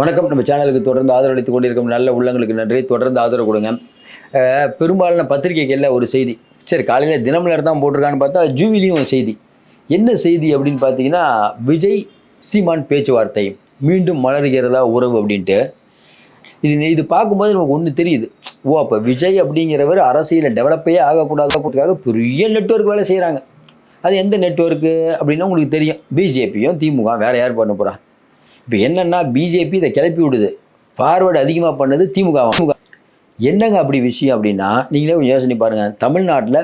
வணக்கம். நம்ம சேனலுக்கு தொடர்ந்து ஆதரவளித்து கொண்டிருக்கும் நல்ல உள்ளங்களுக்கு நன்றி. தொடர்ந்து ஆதரவு கொடுங்க. பெரும்பாலான பத்திரிகைகளில் ஒரு செய்தி. சரி காலையில் தினமலர் தான் போட்டிருக்கான்னு பார்த்தா ஜூவிலியும் ஒரு செய்தி. என்ன செய்தி அப்படின்னு பார்த்தீங்கன்னா விஜய் சீமான் பேச்சுவார்த்தை. மீண்டும் மலர்கிறதா உறவு அப்படின்ட்டு. இது இது பார்க்கும்போது நமக்கு ஒன்று தெரியுது. ஓ அப்போ விஜய் அப்படிங்கிறவர் அரசியலில் டெவலப்பே ஆகக்கூடாதுக்காக பெரிய நெட்வொர்க் வேலை செய்கிறாங்க அது எந்த நெட்வொர்க்கு அப்படின்னா உங்களுக்கு தெரியும். பிஜேபியும் திமுக வேறு யார் பண்ண போகிறா இப்போ என்னென்னா பிஜேபி இதை கிளப்பி விடுது. ஃபார்வர்டு அதிகமாக பண்ணது திமுக திமுக. என்னங்க அப்படி விஷயம் அப்படின்னா நீங்களே கொஞ்சம் யோசனை பாருங்கள் தமிழ்நாட்டில்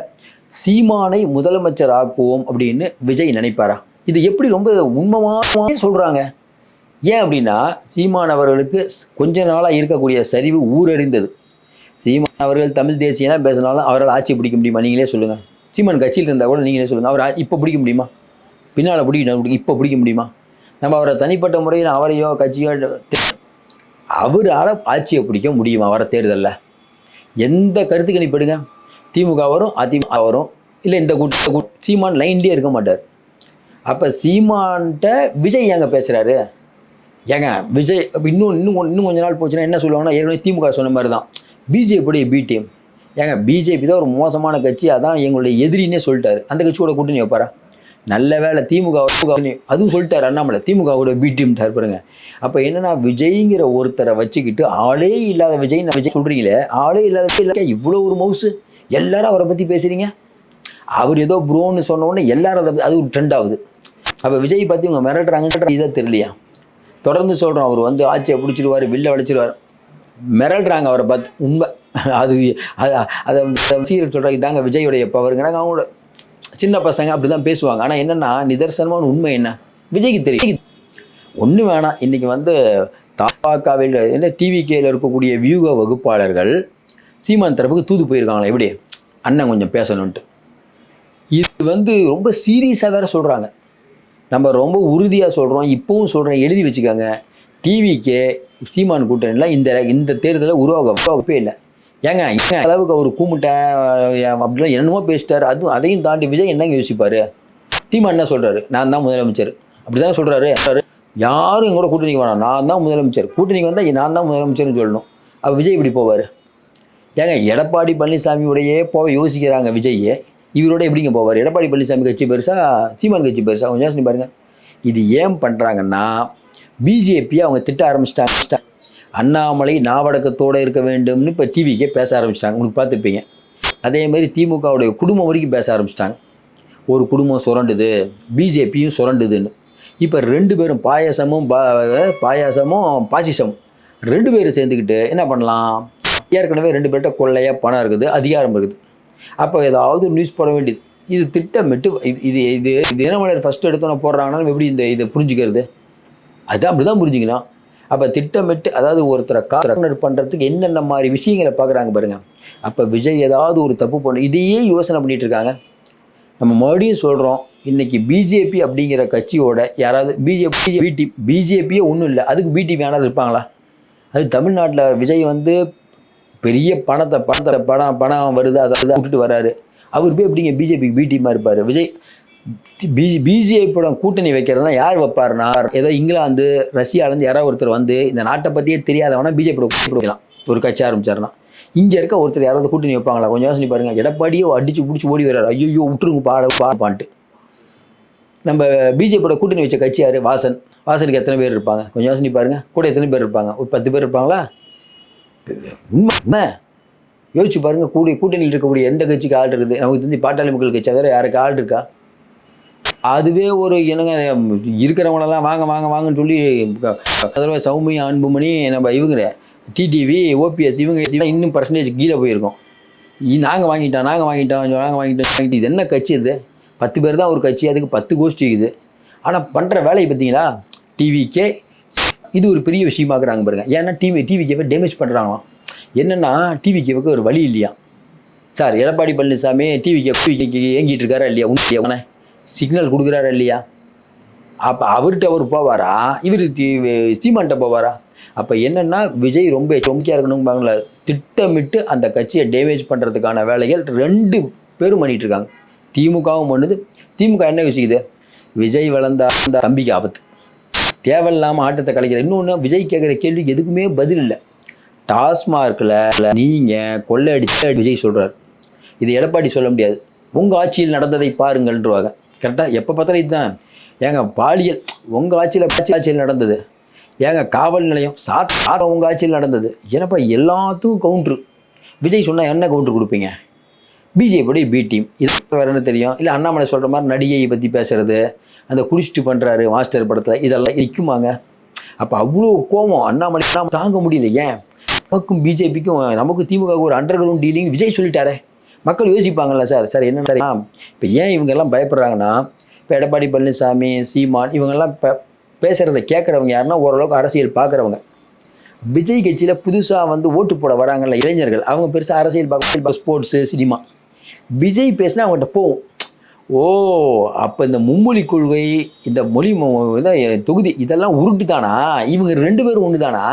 சீமானை முதலமைச்சர் ஆக்குவோம் அப்படின்னு விஜய் நினைப்பாரா? இது எப்படி ரொம்ப உண்மமாக சொல்கிறாங்க ஏன் அப்படின்னா சீமான் அவர்களுக்கு ஸ்- கொஞ்ச நாளாக இருக்கக்கூடிய சரிவு ஊரறிந்தது. சீமான் அவர்கள் தமிழ் தேசியனா பேசினாலும் அவரால் ஆட்சி பிடிக்க முடியுமா? நீங்களே சொல்லுங்கள் சீமான் கட்சியில் இருந்தால் கூட நீங்களே சொல்லுங்கள் அவர் இப்போ பிடிக்க முடியுமா? பின்னால் பிடிக்கணும் இப்போ பிடிக்க முடியுமா? நம்ம அவரை தனிப்பட்ட முறையில் அவரையோ கட்சியோ அவரால் ஆட்சியை பிடிக்க முடியுமா அவரை தேர்தலில்? எந்த கருத்து கணிப்படுங்க திமுக வரும் அதிமுக வரும் இல்லை இந்த கூட்ட சீமான் லைன்லேயே இருக்க மாட்டார். அப்போ சீமான்கிட்ட விஜய் ஏங்க பேசுகிறாரு ஏங்க விஜய் இன்னும் இன்னும் இன்னும் கொஞ்ச நாள் போச்சுன்னா என்ன சொல்லுவாங்கன்னா ஏற்கனவே திமுக சொன்ன மாதிரி தான் பிஜேபியுடைய பி டீம் ஏங்க பிஜேபி தான் ஒரு மோசமான கட்சி அதான் எங்களுடைய எதிரின்னே சொல்லிட்டாரு. அந்த கட்சியோட கூட்டணி வைப்பாரா? நல்ல வேலை திமுக அதுவும் சொல்லிட்டார் அண்ணாமலை. திமுகவோட பி டீம்ட்டார் பாருங்க. அப்போ என்னன்னா விஜய்ங்கிற ஒருத்தரை வச்சுக்கிட்டு ஆளே இல்லாத விஜய் நான் விஜய் சொல்கிறீங்களே ஆளே இல்லாத விஜய் இவ்வளோ ஒரு மவுசு எல்லாரும் அவரை பற்றி பேசுகிறீங்க அவர் ஏதோ ப்ரோன்னு சொன்ன உடனே எல்லாரும் அதை அது ஒரு ட்ரெண்ட் ஆகுது. அப்போ விஜய் பற்றி இவங்க மிரட்டுறாங்கன்ற இதை தெரியலையா? தொடர்ந்து சொல்கிறோம் அவர் வந்து ஆட்சியை பிடிச்சிருவார் வில்ல வளைச்சிருவார் மிரட்டுறாங்க அவரை பார்த்து உண்மை. அது அது அதை சீரியல் சொல்கிறாங்க இதாங்க விஜயோடைய பவருங்கிறாங்க அவங்களோட. சின்ன பசங்க அப்படி தான் பேசுவாங்க. ஆனால் என்னென்னா நிதர்சனமான உண்மை என்ன? விஜய்க்கு தெரியும். ஒன்று வேணாம். இன்றைக்கி வந்து தாபாக்காவில் என்ன டிவிகேயில் இருக்கக்கூடிய வியூக வகுப்பாளர்கள் சீமான் தரப்புக்கு தூது போயிருக்காங்களா? எப்படி? அண்ணன் கொஞ்சம் பேசணுன்ட்டு இது வந்து ரொம்ப சீரியஸாக வேற சொல்கிறாங்க நம்ம ரொம்ப உறுதியாக சொல்கிறோம் இப்போவும் சொல்கிறேன் எழுதி வச்சுக்கோங்க. டிவிக்கே சீமான் கூட்டணிலாம் இந்த இந்த தேர்தலில் உருவாக உருவாகவே இல்லை. ஏங்க ஏங்க அளவுக்கு அவர் கூமுட்டேன் அப்படிலாம் என்னமோ பேசிட்டார். அதுவும் அதையும் தாண்டி விஜய் என்னங்க யோசிப்பார்? தீமா என்ன சொல்கிறாரு நான் தான் முதலமைச்சர். அப்படி தானே சொல்கிறாரு யாரும் எங்களோட கூட்டணிக்கு வேணாம். நான் தான் முதலமைச்சர். கூட்டணிக்கு வந்தால் நான் தான் முதலமைச்சர்னு சொல்லணும். அப்போ விஜய் இப்படி போவார்? ஏங்க எடப்பாடி பழனிசாமியோடையே போக யோசிக்கிறாங்க விஜய் இவரோட எப்படிங்க போவார்? எடப்பாடி பழனிசாமி கட்சி பெருசா சீமான் கட்சி பெருசா? கொஞ்சம் யோசனை பாருங்க. இது ஏன் பண்ணுறாங்கன்னா பிஜேபி அவங்க திட்ட ஆரம்பிச்சிட்டாங்க. அண்ணாமலை நாவடக்கத்தோடு இருக்க வேண்டும்னு இப்போ டிவிக்கே பேச ஆரம்பிச்சிட்டாங்க. உங்களுக்கு பார்த்துப்பீங்க அதே மாதிரி திமுகவுடைய குடும்பம் வரைக்கும் பேச ஆரம்பிச்சிட்டாங்க. ஒரு குடும்பம் சுரண்டுது பிஜேபியும் சுரண்டுதுன்னு. இப்போ ரெண்டு பேரும் பாயாசமும் பா பாயாசமும் பாசிசமும் ரெண்டு பேரும் சேர்ந்துக்கிட்டு என்ன பண்ணலாம்? ஏற்கனவே ரெண்டு பேர்கிட்ட கொள்ளையாக பணம் இருக்குது அதிகாரம் இருக்குது. அப்போ ஏதாவது நியூஸ் போட வேண்டியது. இது திட்டமிட்டு இது இது இது இது தினமலர் ஃபஸ்ட்டு எடுத்தோன்னே போடுறாங்கன்னா எப்படி இந்த இதை புரிஞ்சுக்கிறது? அதுதான் அப்படி தான் புரிஞ்சுக்கணும். அப்போ திட்டமிட்டு அதாவது ஒருத்தரை கார்னர் பண்ணுறதுக்கு என்னென்ன மாதிரி விஷயங்களை பார்க்குறாங்க பாருங்க. அப்போ விஜய் ஏதாவது ஒரு தப்பு பண்ண இதையே யோசனை பண்ணிட்டு இருக்காங்க. நம்ம மறுபடியும் சொல்கிறோம் இன்னைக்கு பிஜேபி அப்படிங்கிற கட்சியோட யாராவது பிஜேபி பிடி பிஜேபியே ஒன்றும் இல்லை அதுக்கு பிடிபி யாராவது இருப்பாங்களா? அது தமிழ்நாட்டில் விஜய் வந்து பெரிய பணத்தை பணத்தை பணம் பணம் வருது அதை அதை விட்டுட்டு வராரு. அவர் போய் எப்படிங்க பிஜேபிக்கு பிடிமா இருப்பார்? விஜய் பி படம் கூட்டணி வைக்கிறதுனா யார் வைப்பாருன்னா ஏதோ இங்கிலாந்து ரஷ்யாலேருந்து யாராவது ஒருத்தர் வந்து இந்த நாட்டை பற்றியே தெரியாதவனா பிஜேபியோட கொடுக்கலாம். ஒரு கட்சி ஆரம்பிச்சாருன்னா. இங்கே இருக்க ஒருத்தர் யாராவது கூட்டணி வைப்பாங்களா? கொஞ்சம் யோசனை பாருங்க. எடப்பாடியோ அடிச்சு பிடிச்சி ஓடி வர்றாரு. ஐயோ விட்டுருங்க பாட பாப்பான்ட்டு நம்ம பிஜேபியோட கூட்டணி வச்ச கட்சி யார்? வாசன். வாசனுக்கு எத்தனை பேர் இருப்பாங்க? கொஞ்சம் யோசனை பாருங்க. கூட எத்தனை பேர் இருப்பாங்க? ஒரு பத்து பேர் இருப்பாங்களா? உண்மை என்ன யோசிச்சு பாருங்க. கூடி கூட்டணியில் இருக்கக்கூடிய எந்த கட்சிக்கு ஆள் இருக்குது? நமக்கு தெரிஞ்சு பாட்டாளி மக்கள் கட்சி தவிர யாருக்கு ஆள் இருக்கா? அதுவே ஒரு என்னங்க இருக்கிறவங்களெல்லாம் வாங்க வாங்க வாங்கன்னு சொல்லி அதில் சௌமியா அன்புமணி நம்ம இவங்க டிடிவி ஓபிஎஸ் இவங்க இன்னும் பர்சன்டேஜ் கீழே போயிருக்கோம். நாங்கள் வாங்கிட்டோம் நாங்கள் வாங்கிட்டோம் நாங்கள் வாங்கிட்டோம் வாங்கிட்டு இது என்ன கட்சி இது? பத்து பேர் தான் ஒரு கட்சி அதுக்கு பத்து கோஷ்டி இருக்குது. ஆனால் பண்ணுற வேலையை பார்த்தீங்களா? டிவிக்கே இது ஒரு பெரிய விஷயமாக்குறாங்க பாருங்க. ஏன்னா டிவி டிவிக்கேவை டேமேஜ் பண்ணுறாங்களாம் என்னென்னா டிவிக்கேவுக்கு ஒரு வழி இல்லையா சார் எடப்பாடி பழனிசாமி டிவிக்கே டிவிக்கு ஏங்கிட்டு இருக்காரா இல்லையா? உண்மை சிக்னல் கொடுக்குறாரா இல்லையா? அப்போ அவர்கிட்ட அவர் போவாரா? இவர் சீமான்கிட்ட போவாரா? அப்போ என்னென்னா விஜய் ரொம்ப எச்சரிக்கையாக இருக்கணும்பாங்கள திட்டமிட்டு அந்த கட்சியை டேமேஜ் பண்ணுறதுக்கான வேலைகள் ரெண்டு பேரும் பண்ணிகிட்டு இருக்காங்க. திமுகவும் பண்ணுது. திமுக என்ன யோசிக்குது? விஜய் வளர்ந்தா அந்த தம்பிக்கு ஆபத்து. தேவையில்லாமல் ஆட்டத்தை கலைக்கிற இன்னொன்று விஜய் கேட்குற கேள்விக்கு எதுக்குமே பதில் இல்லை. டாஸ்மார்க்கில் நீங்கள் கொள்ளையடிச்சு விஜய் சொல்கிறார் இது எடப்பாடி சொல்ல முடியாது. உங்கள் ஆட்சியில் நடந்ததை பாருங்கள்ன்றவாங்க. கரெக்டாக எப்போ பார்த்தாலும் இதுதான். ஏங்க பாலியல் உங்கள் ஆட்சியில் ஆட்சி ஆட்சியில் நடந்தது. ஏங்க காவல் நிலையம் சாத் சாதம் உங்கள் ஆட்சியில் நடந்தது. ஏன்னப்பா எல்லாத்துக்கும் கவுண்ட்ரு விஜய் சொன்னால் என்ன கவுண்ட்ரு கொடுப்பீங்க? பிஜேபி பி டீம் இது வேறு என்ன தெரியும்? இல்லை அண்ணாமலை சொல்கிற மாதிரி நடிகையை பற்றி பேசுகிறது அந்த குடிச்சிட்டு பண்ணுறாரு மாஸ்டர் படத்தில் இதெல்லாம் நிற்குமாங்க அப்போ அவ்வளோ கோபம் அண்ணாமலை தாங்க முடியல. ஏன்? நமக்கும் பிஜேபிக்கும் நமக்கும் திமுக ஒரு அண்டர் கிரவுண்ட் டீலிங் விஜய் சொல்லிட்டாரே. மக்கள் யோசிப்பாங்கல்ல சார் சார் என்ன இப்போ ஏன் இவங்கெல்லாம் பயப்படுறாங்கன்னா இப்போ எடப்பாடி பழனிசாமி சீமான் இவங்கெல்லாம் இப்போ பேசுகிறத கேட்குறவங்க யாருன்னா ஓரளவுக்கு அரசியல் பார்க்குறவங்க. விஜய் கட்சியில் புதுசாக வந்து ஓட்டு போட வராங்கல்ல இளைஞர்கள். அவங்க பெருசாக அரசியல் பார்க்க ஸ்போர்ட்ஸு சினிமா விஜய் பேசினா அவங்ககிட்ட போகும். ஓ அப்போ இந்த மும்மொழி கொள்கை இந்த மொழி தொகுதி இதெல்லாம் உருட்டு தானா இவங்க ரெண்டு பேரும் ஒன்று தானா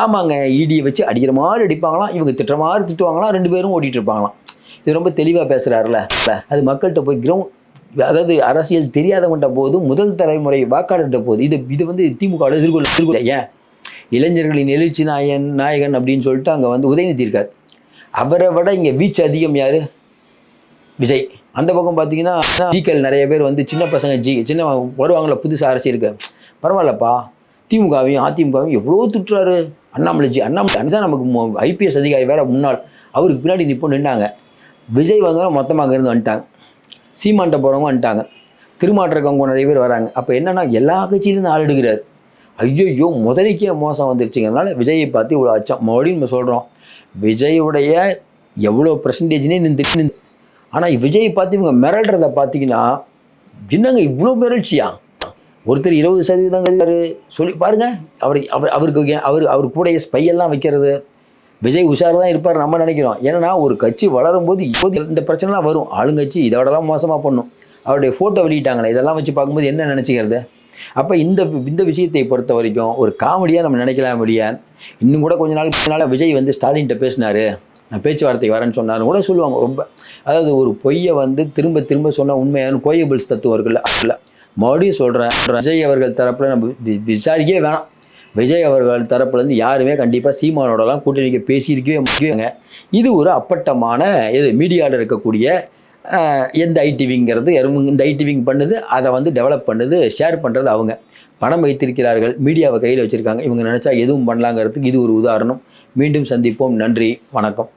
ஆமாங்க இடியை வச்சு அடிக்கிற மாதிரி அடிப்பாங்களாம். இவங்க திட்டுற மாதிரி திட்டுவாங்களாம். ரெண்டு பேரும் ஓட்டிகிட்டு இருப்பாங்களாம். இது ரொம்ப தெளிவாக பேசுகிறாருல அது மக்கள்கிட்ட போய் கிரவுண்ட் அதாவது அரசியல் தெரியாதவன்ட்ட போது முதல் தலைமுறை வாக்காளர்கிட்ட போது இது இது வந்து திமுக எதிர்கொள்ள எதிர்கொள்ள ஏன்? இளைஞர்களின் எழுச்சி நாயன் நாயகன் அப்படின்னு சொல்லிட்டு அங்கே வந்து உதயநிதி இருக்கார். அவரை விட இங்கே வீச்சு அதிகம் யார்? விஜய். அந்த பக்கம் பார்த்தீங்கன்னா ஜிக்கள் நிறைய பேர் வந்து சின்ன பசங்க ஜி சின்ன வருவாங்கள புதுசு அரசியலுக்கு பரவாயில்லப்பா. திமுகவையும் அதிமுகவையும் எவ்வளோ திட்டுறாரு? அண்ணாமலை ஜி அண்ணாமலை தான் நமக்கு ஐபிஎஸ் அதிகாரி வேற முன்னாள். அவருக்கு பின்னாடி நிற்போம் நின்னாங்க. விஜய் வந்தவங்க மொத்தமாக அங்கேருந்து வந்துட்டாங்க. சீமான்ட்ட போகிறவங்க வந்துட்டாங்க. திருமாட்டிருக்கவங்க நிறைய பேர் வராங்க. அப்போ என்னன்னா எல்லா கட்சியிலேருந்து ஆள் எடுக்கிறார். ஐயோ முதலிக்கே மோசம் வந்துருச்சுங்கிறதுனால விஜயை பார்த்து இவ்வளோ அச்சம். மறுபடியும் நம்ம சொல்கிறோம் விஜயுடைய எவ்வளோ பர்சன்டேஜ்னே நின்று ஆனால் விஜய் பார்த்து இவங்க மிரள்றத பார்த்தீங்கன்னா என்னங்க இவ்வளோ மிரட்சியா? ஒருத்தர் இருபது சதவீதம் இருக்காரு சொல்லி பாருங்க. அவர் அவர் அவருக்கு அவர் அவர் கூட ஸ்பையெல்லாம் வைக்கிறது. விஜய் உஷார் தான் இருப்பார் நம்ம நினைக்கிறோம். ஏன்னா ஒரு கட்சி வளரும் போது இப்போது இந்த பிரச்சனைலாம் வரும். ஆளுங்கட்சி இதோடலாம் மோசமாக பண்ணும். அவருடைய ஃபோட்டோ வெளியிட்டாங்களே இதெல்லாம் வச்சு பார்க்கும்போது என்ன நினச்சிக்கிறது? அப்போ இந்த இந்த விஷயத்தை பொறுத்த வரைக்கும் ஒரு காமெடியாக நம்ம நினைக்கலாம் முடியா இன்னும் கூட கொஞ்ச நாள் கொஞ்ச நாளாக விஜய் வந்து ஸ்டாலின்கிட்ட பேசினாரு. நான் பேச்சுவார்த்தைக்கு வரேன்னு சொன்னாரு கூட சொல்லுவாங்க. ரொம்ப அதாவது ஒரு பொய்யை வந்து திரும்ப திரும்ப சொன்ன உண்மையான கோயபிள்ஸ் தத்துவம் இருக்குல்ல அதில். மறுபடியும் சொல்கிறேன் விஜய் அவர்கள் தரப்பில் நம்ம வி- விசாரிக்கவே வேணாம். விஜய் அவர்கள் தரப்புலேருந்து யாருமே கண்டிப்பாக சீமானோடலாம் கூட்டணிக்கு பேசியிருக்கவே முடியுங்க இது ஒரு அப்பட்டமான இது மீடியாவில் இருக்கக்கூடிய எந்த ஐடிவிங்கிறது இந்த ஐடிவிங் பண்ணுது அதை வந்து டெவலப் பண்ணுது ஷேர் பண்ணுறது அவங்க. பணம் வைத்திருக்கிறார்கள் மீடியாவை கையில் வச்சுருக்காங்க. இவங்க நினச்சா எதுவும் பண்ணலாங்கிறதுக்கு இது ஒரு உதாரணம். மீண்டும் சந்திப்போம். நன்றி வணக்கம்.